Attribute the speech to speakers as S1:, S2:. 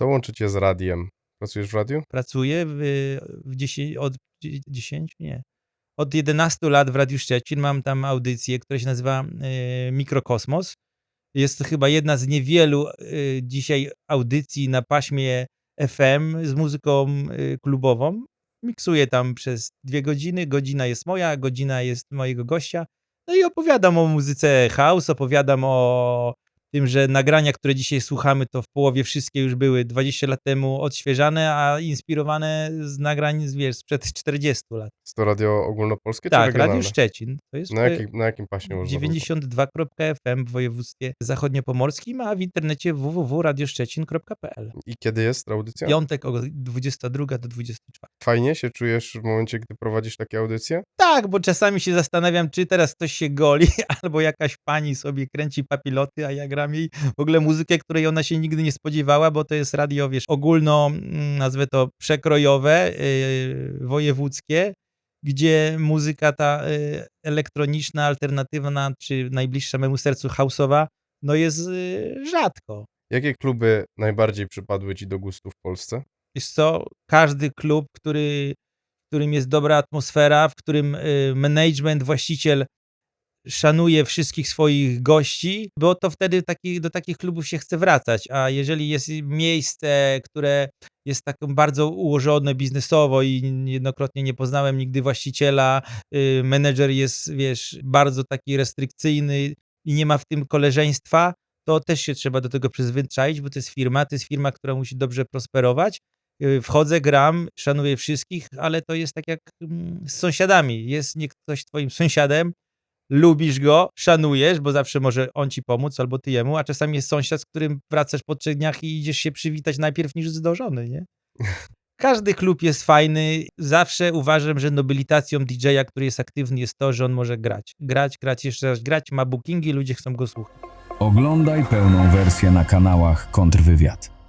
S1: Co łączy cię z radiem? Pracujesz w radiu?
S2: Pracuję w, w 10, od 10, nie, od 11 lat w Radiu Szczecin. Mam tam audycję, która się nazywa e, Mikrokosmos. Jest to chyba jedna z niewielu e, dzisiaj audycji na paśmie FM z muzyką e, klubową. Miksuję tam przez dwie godziny. Godzina jest moja, godzina jest mojego gościa. No i opowiadam o muzyce house, opowiadam o tym, że nagrania, które dzisiaj słuchamy, to w połowie wszystkie już były 20 lat temu odświeżane, a inspirowane z nagrań z, wiesz, sprzed 40 lat.
S1: Jest to radio ogólnopolskie czy
S2: Tak,
S1: regionalne?
S2: Radio Szczecin. To jest
S1: Na, jakim, na jakim paśmie można było?
S2: 92.fm w województwie zachodniopomorskim, a w internecie www.radioszczecin.pl.
S1: I kiedy jest audycja?
S2: Piątek od 22 do 24.
S1: Fajnie się czujesz w momencie, gdy prowadzisz takie audycje?
S2: Tak, bo czasami się zastanawiam, czy teraz ktoś się goli, albo jakaś pani sobie kręci papiloty, a ja gram jej w ogóle muzykę, której ona się nigdy nie spodziewała, bo to jest radio, wiesz, ogólno, mm, nazwę to przekrojowe, yy, wojewódzkie, gdzie muzyka ta yy, elektroniczna, alternatywna, czy najbliższa memu sercu houseowa, no jest yy, rzadko.
S1: Jakie kluby najbardziej przypadły ci do gustu w Polsce?
S2: Wiesz co, każdy klub, który, w którym jest dobra atmosfera, w którym y, management, właściciel szanuje wszystkich swoich gości, bo to wtedy taki, do takich klubów się chce wracać. A jeżeli jest miejsce, które jest tak bardzo ułożone biznesowo i jednokrotnie nie poznałem nigdy właściciela, y, menedżer jest, wiesz, bardzo taki restrykcyjny i nie ma w tym koleżeństwa, to też się trzeba do tego przyzwyczaić, bo to jest firma, to jest firma, która musi dobrze prosperować. Y, Wchodzę, gram, szanuję wszystkich, ale to jest tak jak mm, z sąsiadami. Jest nie ktoś twoim sąsiadem, lubisz go, szanujesz, bo zawsze może on ci pomóc albo ty jemu, a czasami jest sąsiad, z którym wracasz po trzech dniach i idziesz się przywitać najpierw niż z do żony, nie? Każdy klub jest fajny. Zawsze uważam, że nobilitacją DJ-a, który jest aktywny, jest to, że on może grać. Grać, grać, jeszcze raz grać, ma bookingi, ludzie chcą go słuchać.
S3: Oglądaj pełną wersję na kanałach Kontrwywiad.